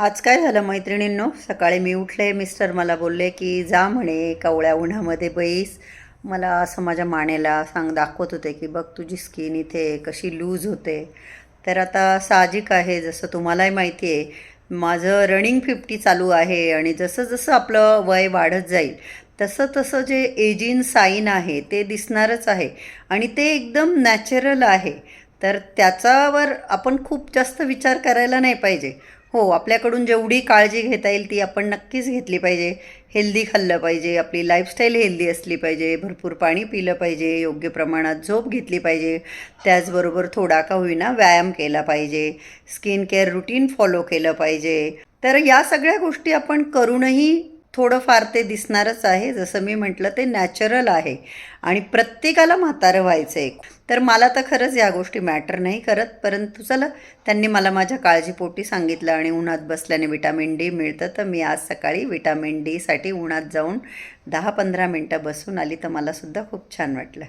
आज काय झालं मैत्रिणींनो? सकाळी मी उठले मिस्टर मला बोलले की जा म्हणे कवळ्या उन्हामध्ये बैस. मला असं माझ्या मानेला सांग दाखवत होते की बघ तुझी स्किन इथे कशी लूज होते. तर आता साहजिक आहे जसं तुम्हालाही माहिती आहे माझं रनिंग फिफ्टी चालू आहे आणि जसं जसं आपलं वय वाढत जाईल तसं तसं जे एजिन साईन आहे ते दिसणारच आहे. आणि ते एकदम नॅचरल आहे. तर त्याच्यावर आपण खूप जास्त विचार करायला नाही पाहिजे. हो आपल्याकडून जेवढी काळजी घेता येईल ती आपण नक्कीच घेतली पाहिजे. हेल्दी खाल्लं पाहिजे आपली लाईफस्टाईल हेल्दी असली पाहिजे भरपूर पाणी पिलं पाहिजे योग्य प्रमाणात झोप घेतली पाहिजे. त्याचबरोबर थोडा का होईना व्यायाम केला पाहिजे. स्किन केअर रुटीन फॉलो केलं पाहिजे. तर या सगळ्या गोष्टी आपण करूनही थोडंफार ते दिसणारच आहे. जसं मी म्हटलं ते नॅचरल आहे. आणि प्रत्येकाला म्हातारं व्हायचं आहे तर मला तर खरंच या गोष्टी मॅटर नाही करत. परंतु चला त्यांनी मला माझ्या काळजीपोटी सांगितलं आणि उन्हात बसल्याने विटॅमिन डी मिळतं. तर मी आज सकाळी विटॅमिन डीसाठी उन्हात जाऊन दहा पंधरा मिनटं बसून आली. तर मलासुद्धा खूप छान वाटलं.